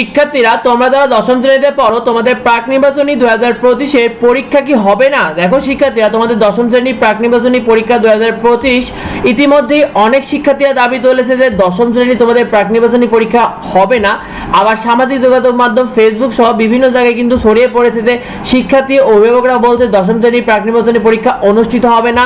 শিক্ষার্থীরা, তোমরা যারা দশম শ্রেণীতে পড়ো, তোমাদের প্রাক নির্বাচনী দু হাজার পঁচিশের পরীক্ষা কি হবে না? দেখো শিক্ষার্থীরা, তোমাদের দশম শ্রেণি প্রাক নির্বাচনী পরীক্ষা দু হাজার পঁচিশ, ইতিমধ্যেই অনেক শিক্ষার্থীরা দাবি তুলেছে যে দশম শ্রেণি তোমাদের প্রাক নির্বাচনী পরীক্ষা হবে না। আবার সামাজিক যোগাযোগ মাধ্যম ফেসবুক সহ বিভিন্ন জায়গায় কিন্তু ছড়িয়ে পড়েছে যে শিক্ষার্থী অভিভাবকরা বলছে দশম শ্রেণির প্রাক নির্বাচনী পরীক্ষা অনুষ্ঠিত হবে না।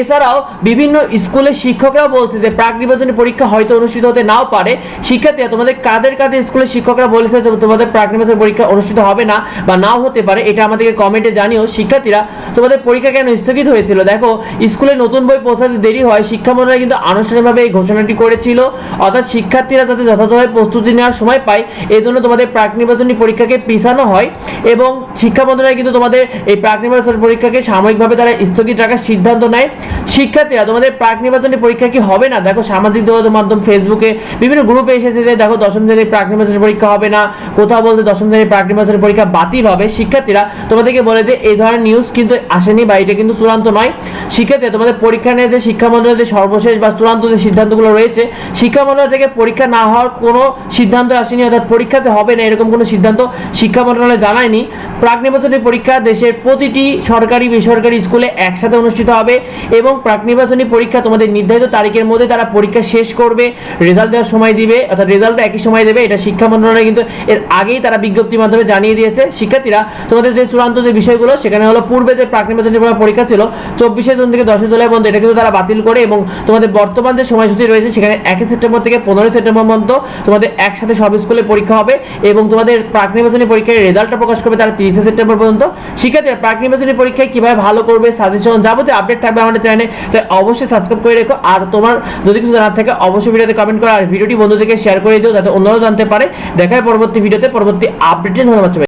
এছাড়াও বিভিন্ন স্কুলের শিক্ষকরাও বলছে যে প্রাক নির্বাচনী পরীক্ষা হয়তো অনুষ্ঠিত হতে নাও পারে। শিক্ষার্থীরা, তোমাদের কাদের কাদের স্কুলের শিক্ষকরা বলেছে তোমাদের প্রাক পরীক্ষা অনুষ্ঠিত হবে না বা নাও হতে পারে, এটা আমাদেরকে কমেন্টে জানিও। শিক্ষার্থীরা, তোমাদের পরীক্ষা কেন স্থগিত হয়েছিল? দেখো, স্কুলে নতুন বই পৌঁছাতে দেরি হয় শিক্ষা মন্ত্রণালয় কিন্তু আনুষ্ঠানিকভাবে এই ঘোষণাটি করেছিল। অর্থাৎ শিক্ষার্থীরা যাতে যথাযথভাবে প্রস্তুতি নেওয়ার সময় পায় এই জন্য তোমাদের প্রাক নির্বাচনী পরীক্ষাকে পিছানো হয় এবং শিক্ষা মন্ত্রণালয় কিন্তু তোমাদের এই প্রাক পরীক্ষাকে সাময়িকভাবে তারা স্থগিত রাখার সিদ্ধান্ত নেয়। শিক্ষার্থীরা, তোমাদের প্রাক নির্বাচনী পরীক্ষা কি হবে না? দেখো, সামাজিক যোগাযোগ মাধ্যম ফেসবুকে বিভিন্ন গ্রুপে এসেছে যে, দেখো, দশম শ্রেণির প্রাক পরীক্ষা হবে না। কোথাও বলতে দশম শ্রেণির প্রাক নির্বাচনী পরীক্ষা বাতিল হবে। শিক্ষার্থীরা, তোমাদেরকে বলে যে এই ধরনের নিউজ কিন্তু আসেনি বা এটা কিন্তু চূড়ান্ত নয়। শিক্ষার্থীরা, তোমাদের পরীক্ষা নিয়ে যে শিক্ষা মন্ত্রণালয়ের যে সর্বশেষ বা চূড়ান্ত যে সিদ্ধান্তগুলো রয়েছে শিক্ষা মন্ত্রণালয় থেকে পরীক্ষা না হওয়ার কোনো সিদ্ধান্ত আসেনি, অর্থাৎ পরীক্ষা যে হবে না এরকম কোনো সিদ্ধান্ত শিক্ষা মন্ত্রণালয় জানায়নি। প্রাক নির্বাচনী পরীক্ষা দেশের প্রতিটি সরকারি, বেসরকারি স্কুলে একসাথে অনুষ্ঠিত হবে এবং প্রাক নির্বাচনী পরীক্ষা তোমাদের নির্ধারিত তারিখের মধ্যে তারা পরীক্ষা শেষ করবে রেজাল্ট দেওয়ার সময় দিবে, অর্থাৎ রেজাল্ট একই সময় দেবে, এটা শিক্ষা মন্ত্রণালয় কিন্তু এর আগেই তারা বিজ্ঞপ্তির মাধ্যমে জানিয়ে দিয়েছে, শিক্ষার্থীরা, তোমাদের যে চূড়ান্ত যে বিষয়গুলো, সেখানে হলো পূর্বে যে প্রাক নির্বাচনী পরীক্ষা ছিল, চব্বিশে জুন থেকে দশই জুলাই পর্যন্ত এটা কিন্তু তারা বাতিল করে এবং তোমাদের বর্তমান যে সময়সূচি রয়েছে, সেখানে একই সেপ্টেম্বর থেকে পনেরোই সেপ্টেম্বর পর্যন্ত তোমাদের একসাথে সব স্কুলে পরীক্ষা হবে এবং তোমাদের প্রাক নির্বাচনী পরীক্ষার রেজাল্টটা প্রকাশ করবে তারা তিরিশে সেপ্টেম্বর পর্যন্ত। শিক্ষার্থীরা প্রাক নির্বাচনী পরীক্ষায় কীভাবে ভালো করবে সাজেশন যাবতীয় আপডেট থাকবে আমাদের চ্যানেলে তাই অবশ্যই সাবস্ক্রাইব করে রেখো। আর তোমার যদি কিছু জানার থাকে, অবশ্যই ভিডিওতে কমেন্ট করো, আর ভিডিওটি বন্ধুদেরকে শেয়ার করে দিও, যাতে অন্যরাও জানতে পারে। দেখায় পরবর্তী ভিডিওতে পরবর্তী আপডেটে ধন্যবাদ।